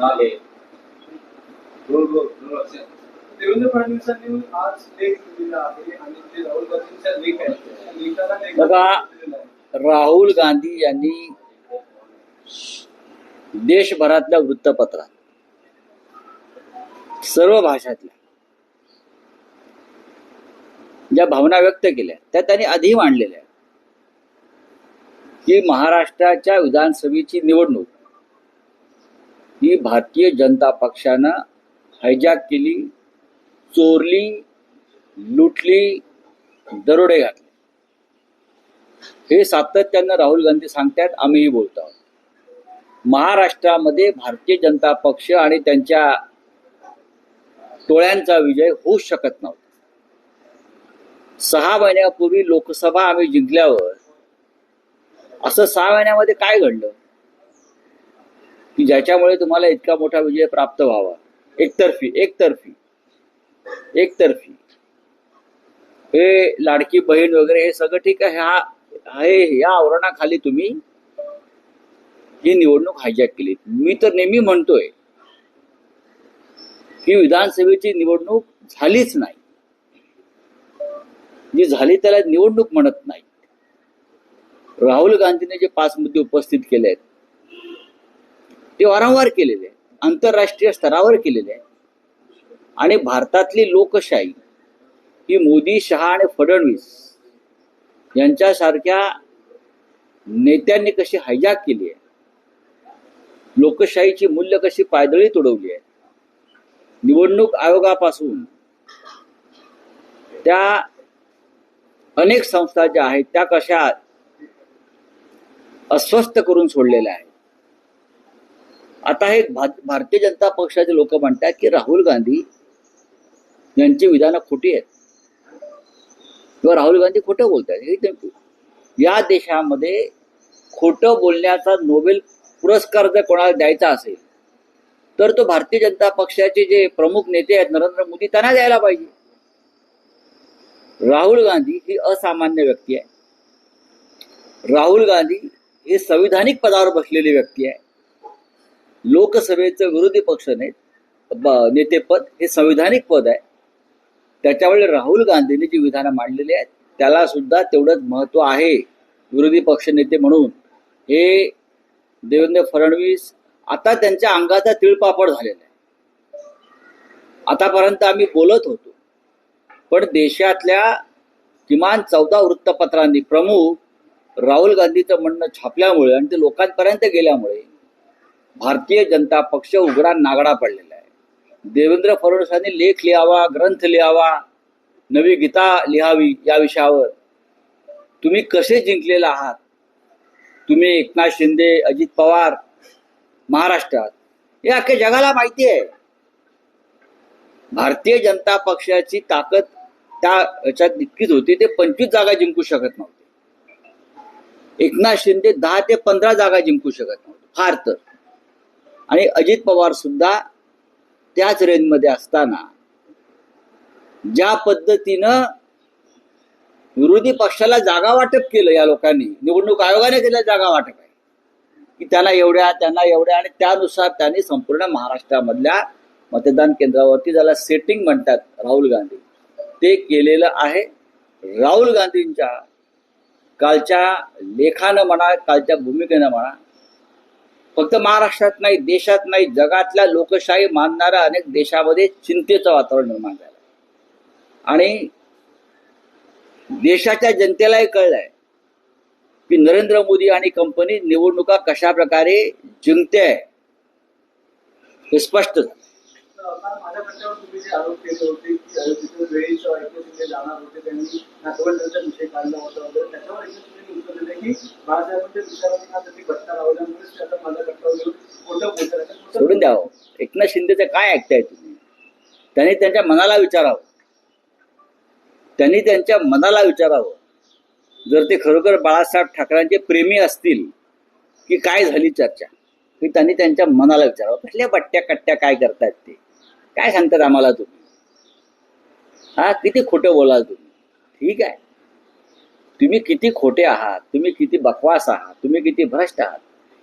आले. दोन दोन दोन वर्ष देवेंद्र फडणवीसांनी आज लेख दिलेला आहे आणि जे राहुल गांधींचा लेख आहे त्या लेखाला लेखक बघा. राहुल गांधी यांनी देशभरातल्या वृत्तपत्रात सर्व भाषातल्या ज्या भावना व्यक्त केल्या त्या त्यांनी आधी मांडलेल्या की महाराष्ट्राच्या विधानसभेची निवडणूक ही भारतीय जनता पक्षानं हायजॅक केली चोरली लुटली दरोडे घातले. हे सातत्यानं राहुल गांधी सांगतायत आम्हीही बोलतो आहोत. महाराष्ट्रामध्ये भारतीय जनता पक्ष आणि त्यांच्या टोळ्यांचा विजय होऊ शकत नव्हता. सहा महिन्यापूर्वी लोकसभा आम्ही जिंकल्यावर असं सहा महिन्यामध्ये काय घडलं? की ज्याच्यामुळे तुम्हाला इतका मोठा विजय प्राप्त व्हावा. एकतर्फी एकतर्फी एकतर्फी. हे लाडकी बहीण वगैरे हे सगळं ठीक आहे. हा हे या आवरणाखाली तुम्ही ही निवडणूक हायजॅक केली. मी तर नेहमी म्हणतोय की विधानसभेची निवडणूक झालीच नाही. जी झाली त्याला निवडणूक म्हणत नाही राहुल गांधीने जे पाच मुद्दे उपस्थित केले आहेत ते वारंवार केलेले आहे आंतरराष्ट्रीय स्तरावर केलेले आहे आणि भारतातली लोकशाही ही मोदी शहा आणि फडणवीस यांच्यासारख्या नेत्यांनी कशी हायजॅक केली आहे? लोकशाहीची मूल्य कशी पायदळी तुडवली आहे? निवडणूक आयोगापासून त्या अनेक संस्था ज्या आहेत त्या कशा अस्वस्थ करून सोडलेल्या आहेत? आता हे भा- भारतीय जनता पक्षाचे लोक म्हणतात की राहुल गांधी यांची विधानं खोटी आहेत. किंवा राहुल गांधी खोटं बोलतात हे या देशामध्ये खोटं बोलण्याचा नोबेल पुरस्कार जर कोणाला द्यायचा असेल तर तो भारतीय जनता पक्षाचे जे प्रमुख नेते आहेत नरेंद्र मोदी त्यांना द्यायला पाहिजे. राहुल गांधी ही असामान्य व्यक्ती आहे. राहुल गांधी हे संविधानिक पदावर बसलेली व्यक्ती आहे. लोकसभेचं विरोधी पक्ष नेतेपद हे संविधानिक पद आहे. त्याच्यामुळे राहुल गांधींनी जी विधानं मांडलेली आहेत त्याला सुद्धा तेवढंच महत्त्व आहे. विरोधी पक्ष नेते म्हणून. हे देवेंद्र फडणवीस आता त्यांच्या अंगाचा तिळपापड झालेला आहे. आतापर्यंत आम्ही बोलत होतो पण देशातल्या किमान चौदा वृत्तपत्रांनी प्रमुख राहुल गांधीचं म्हणणं छापल्यामुळे आणि ते लोकांपर्यंत गेल्यामुळे भारतीय जनता पक्ष उघडा नागडा पडलेला आहे. देवेंद्र फडणवीसांनी लेख लिहावा ग्रंथ लिहावा नवी गीता लिहावी या विषयावर. तुम्ही कसे जिंकलेले आहात? तुम्ही एकनाथ शिंदे अजित पवार महाराष्ट्रात हे अख्ख्या जगाला माहिती आहे. भारतीय जनता पक्षाची ताकद त्या ह्याच्यात इतकीच होती ते पंचवीस जागा जिंकू शकत नव्हते. एकनाथ शिंदे दहा ते पंधरा जागा जिंकू शकत नव्हते फार तर. आणि अजित पवार सुद्धा त्याच रेंजमध्ये असताना ज्या पद्धतीनं विरोधी पक्षाला जागा वाटप केलं या लोकांनी निवडणूक आयोगाने केलं जागा वाटप आहे की त्यांना एवढ्या त्यांना एवढ्या आणि त्यानुसार त्यांनी संपूर्ण महाराष्ट्रामधल्या मतदान केंद्रावरती ज्याला सेटिंग म्हणतात राहुल गांधी ते केलेलं आहे. राहुल गांधींच्या कालच्या लेखानं म्हणा कालच्या भूमिकेनं म्हणा फक्त महाराष्ट्रात नाही देशात नाही जगातल्या लोकशाही मानणाऱ्या अनेक देशामध्ये चिंतेचं वातावरण निर्माण झालं आणि देशाच्या जनतेलाही कळलंय की नरेंद्र मोदी आणि कंपनी निवडणुका कशा प्रकारे जिंकते आहे हे स्पष्ट झालं माझ्या तुम्ही जे आरोप केले होते जाणार होते त्यांनी विषय काढला होता वगैरे. त्याच्यावर उत्तर की बाळासाहेबांच्या त्यांनी आता माझ्या खोटं बोलतात. सोडून द्यावं हो. एकनाथ शिंदेचं काय ऐकताय तुम्ही? त्यांनी त्यांच्या मनाला विचारावं. त्यांनी त्यांच्या मनाला विचारावं. जर ते खरोखर बाळासाहेब ठाकरेंचे प्रेमी असतील की काय झाली चर्चा? की त्यांनी त्यांच्या मनाला विचारावं. कसल्या बट्ट्या कट्ट्या काय करतायत ते? काय सांगतात आम्हाला तुम्ही? हा किती खोटं बोलाल तुम्ही? ठीक आहे. तुम्ही किती खोटे आहात तुम्ही किती बकवास आहात तुम्ही किती भ्रष्ट आहात?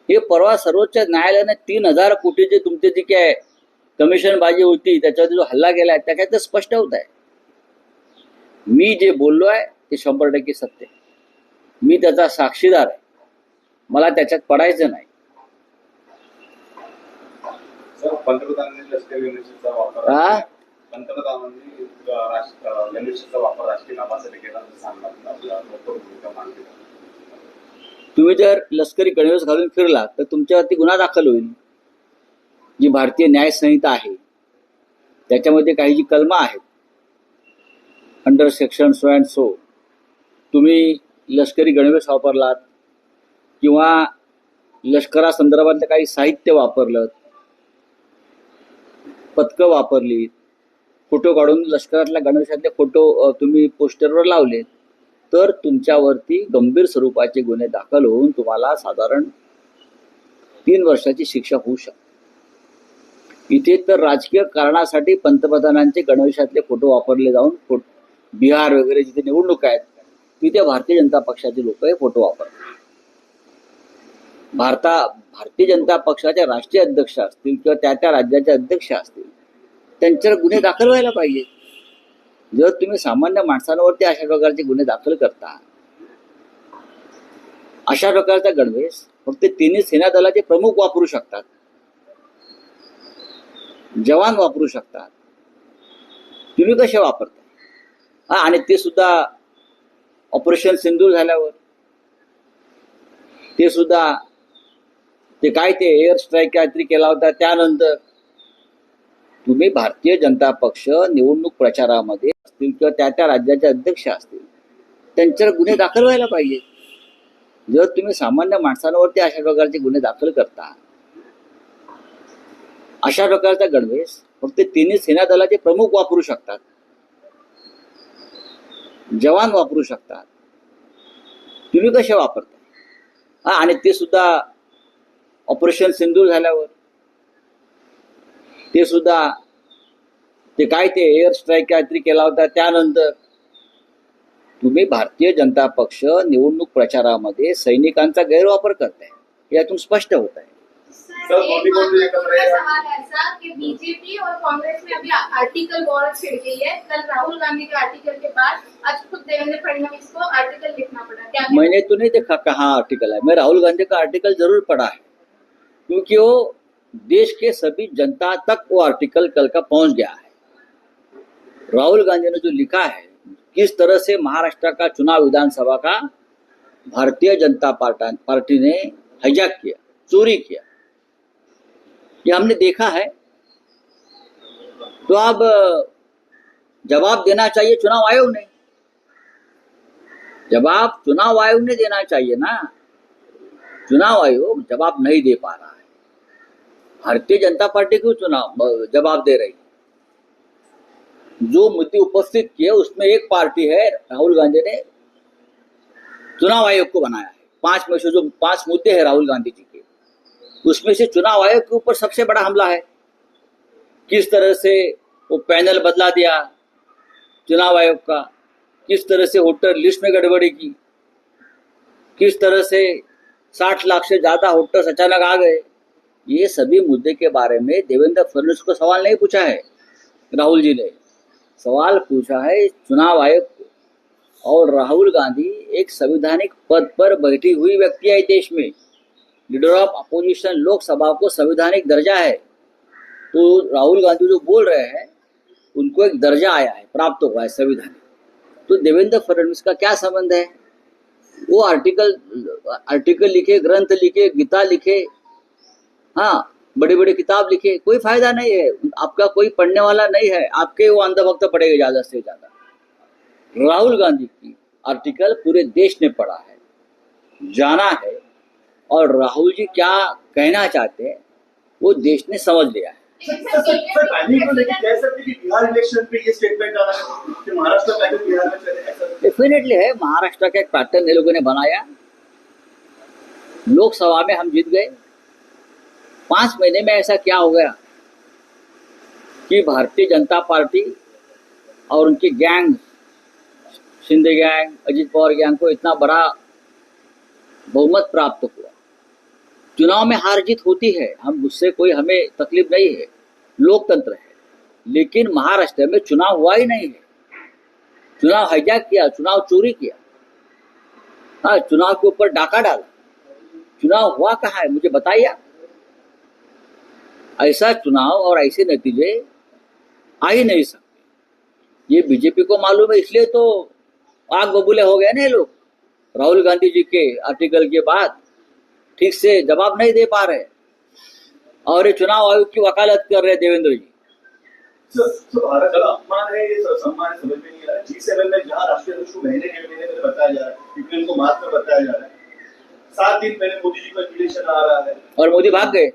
हे परवा सर्वोच्च न्यायालयाने तीन हजार कोटीचे तुमचे जे काय कमिशन बाजी होती त्याच्यावरती जो हल्ला केलाय त्याच्यात ते स्पष्ट होत आहे. मी जे बोललो आहे ते शंभर टक्के सत्य मी त्याचा साक्षीदार आहे. मला त्याच्यात पडायचं नाही सर पंतप्रधानांनी लष्करी गणेशाचा वापर हा? पंतप्रधानांनी अ, राष्ट्र- अ, गणेशाचा वापर राजकीय लाभासाठी केला असं सांगतात आपला भरपूर भूमिका तुम्ही जर लष्करी गणवेश घालून फिरला तर तुमच्यावरती गुन्हा दाखल होईल. जी भारतीय न्याय संहिता आहे त्याच्यामध्ये काही जी कलमं आहेत under section so and so तुम्ही लष्करी गणवेश वापरलात किंवा लष्करासंदर्भातलं काही साहित्य वापरलं पथकं वापरली. फोटो काढून लष्करातल्या गणवेशातले फोटो तुम्ही पोस्टरवर लावले. तर तुमच्यावरती गंभीर स्वरूपाचे गुन्हे दाखल होऊन तुम्हाला साधारण तीन वर्षाची शिक्षा होऊ शकते. इथे तर राजकीय कारणासाठी पंतप्रधानांचे गणवेशातले फोटो वापरले जाऊन बिहार वगैरे जिथे निवडणूक आहेत तिथे भारतीय जनता पक्षाचे लोक हे फोटो वापरतात. भारता भारतीय जनता पक्षाच्या राष्ट्रीय अध्यक्ष असतील किंवा त्या त्या राज्याचे अध्यक्ष असतील त्यांच्यावर गुन्हे दाखल व्हायला पाहिजे. जर तुम्ही सामान्य माणसांवरती अशा प्रकारचे गुन्हे दाखल करता अशा प्रकारचा गणवेश फक्त तिन्ही सेना दलाचे प्रमुख वापरू शकतात जवान वापरू शकतात. तुम्ही कसे वापरता? हा आणि ते सुद्धा ऑपरेशन सिंधू झाल्यावर ते सुद्धा ते काय ते एअर स्ट्राईक काहीतरी केला होता त्यानंतर तुम्ही भारतीय जनता पक्ष निवडणूक प्रचारामध्ये असतील किंवा त्या त्या राज्याचे अध्यक्ष असतील त्यांच्यावर गुन्हे दाखल व्हायला पाहिजे. जर तुम्ही सामान्य माणसांवरती अशा प्रकारचे गुन्हे दाखल करता अशा प्रकारचा गणवेश फक्त तिन्ही सेना दलाचे प्रमुख वापरू शकतात जवान वापरू शकतात. तुम्ही कसे वापरता? आणि ते सुद्धा ऑपरेशन सिंदूर झाल्यावर ते सुद्धा ते काय ते एअर स्ट्राईक काहीतरी केला होता त्यानंतर तुम्ही भारतीय जनता पक्ष निवडणूक प्रचारामध्ये सैनिकांचा गैरवापर करताय. यातून स्पष्ट होत आहे. एकत्र का है। सवाल ऐसा कि बीजेपी और कांग्रेस में अभी आर्टिकल वॉर छिड़ गई है. कल राहुल गांधी के आर्टिकल के बाद आज खुद देवेंद्र फडणवीस को आर्टिकल लिखना पड़ा. क्या कहना? मैंने तो नहीं देखा कहाँ आर्टिकल है। मैं राहुल गांधी का आर्टिकल जरूर पढ़ा है। क्योंकि वो देश के सभी जनता तक वो आर्टिकल कल का पहुँच गया है। राहुल गांधी ने जो लिखा है, किस तरह से महाराष्ट्र का चुनाव विधानसभा का भारतीय जनता पार्टा ने हाईजैक किया, चोरी किया। ये हमने देखा है। तो अब, जवाब देना चाहिए, चुनाव आयोग ने। जवाब, चुनाव आयोग ने देना चाहिए ना। चुनाव आयोग जवाब नहीं दे पा रहा। भारतीय जनता पार्टी क्यों चुनाव जवाब दे रही जो मुद्दे उपस्थित किए, उसमें एक पार्टी है, राहुल गांधी ने चुनाव आयोग को बनाया है। पाँच में से जो पाँच मुद्दे हैं राहुल गांधी जी के, उसमें से चुनाव आयोग के ऊपर सबसे बड़ा हमला है। किस तरह से वो पैनल बदला दिया चुनाव आयोग का, किस तरह से वोटर लिस्ट में गड़बड़ी की, किस तरह से साठ लाख से ज़्यादा वोटर्स अचानक आ गए ये सभी मुद्दे के बारे में देवेंद्र फडणवीस को सवाल नहीं पूछा है, राहुल जी ने। सवाल पूछा है चुनाव आयोग को। और राहुल गांधी एक संवैधानिक पद पर बैठी हुई व्यक्ति है देश में। लीडर ऑफ़ अपोजिशन लोकसभा को संवैधानिक दर्जा है। तो राहुल गांधी जो बोल रहे हैं, उनको एक दर्जा आया है, प्राप्त हुआ है संविधान तो देवेंद्र फडणवीस का क्या संबंध है? वो आर्टिकल आर्टिकल लिखे, ग्रंथ लिखे, गीता लिखे हाँ बड़ी बड़ी किताब लिखे कोई फ़ायदा नहीं है। आपका कोई पढ़ने वाला नहीं है आपके वो अंधभक्त पढ़ेगा ज़्यादा से ज़्यादा। राहुल गांधी की आर्टिकल पूरे देश ने पढ़ा है जाना है और राहुल जी क्या कहना चाहते हैं वो देश ने समझ लिया है। डेफिनेटली है महाराष्ट्र का एक पैटर्न ये लोगों ने बनाया। लोकसभा में हम जीत गए। पाँच महीने में ऐसा क्या हो गया कि भारतीय जनता पार्टी और उनकी gang Shinde gang, Ajit Pawar gang को इतना बड़ा बहुमत प्राप्त हुआ। चुनाव में हार जीत होती है, हम उससे कोई हमें तकलीफ़ नहीं है, लोकतंत्र है, लेकिन महाराष्ट्र में चुनाव हुआ ही नहीं है। चुनाव हाईजैक किया, चुनाव चोरी किया हाँ चुनाव के ऊपर डाका डाला। चुनाव हुआ कहाँ है, मुझे बताइए आप। ऐसा चुनाव और ऐसे नतीजे आ ही नहीं सकते। ये बीजेपी को मालूम है इसलिए तो आग बबूले हो गए ना ये लोग। राहुल गांधी जी के आर्टिकल के बाद ठीक से जवाब नहीं दे पा रहे। और ये चुनाव आयोग की वकालत कर रहे देवेंद्र जी। सर, सर, भारत का अपमान है ये सम्मान समझ में नहीं आ रहा। जी सेवन में जहाँ राष्ट्रीय अध्यक्ष को महीने डेढ़ महीने पहले बताया जा रहा है यूक्रेन को मार्च में बताया जा रहा है। सात दिन पहले मोदी जी का इन्विटेशन आ रहा है। और मोदी भाग गए।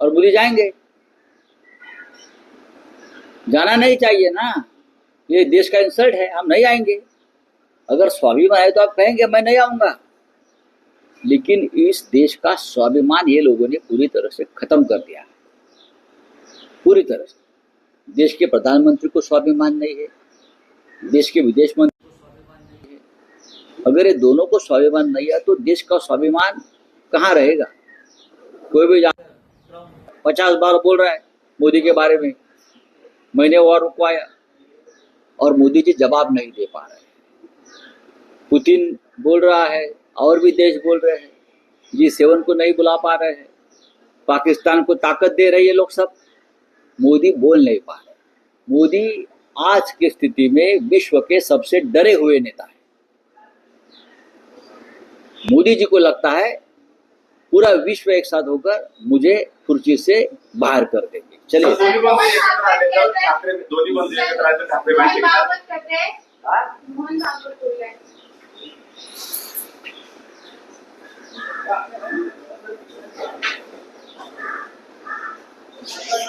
और मोदी जाएँगे। जाना नहीं चाहिए ना। ये देश का इंसल्ट है, हम नहीं आएँगे। अगर स्वाभिमान है तो आप कहेंगे, मैं नहीं आऊँगा। लेकिन इस देश का स्वाभिमान ये लोगों ने पूरी तरह से खत्म कर दिया पूरी तरह से। देश के प्रधानमंत्री को स्वाभिमान नहीं है। देश के विदेश मंत्री को स्वाभिमान नहीं है। अगर ये दोनों को स्वाभिमान नहीं है तो देश का स्वाभिमान कहाँ रहेगा? कोई भी जा पचास बार बोल रहा है मोदी के बारे में। मैंने वॉर रुकवाया और मोदी जी जवाब नहीं दे पा रहे पुतिन बोल रहा है, और भी देश बोल रहे हैं। जी, सेवन को नहीं बुला पा रहे हैं। पाकिस्तान को ताकत दे रही है लोग सब। मोदी बोल नहीं पा रहे। मोदी आज की स्थिति में विश्व के सबसे डरे हुए नेता है। मोदी जी को लगता है पूरा विश्व एक साथ होकर मुझे कुर्सी से बाहर कर देंगे। चलिए।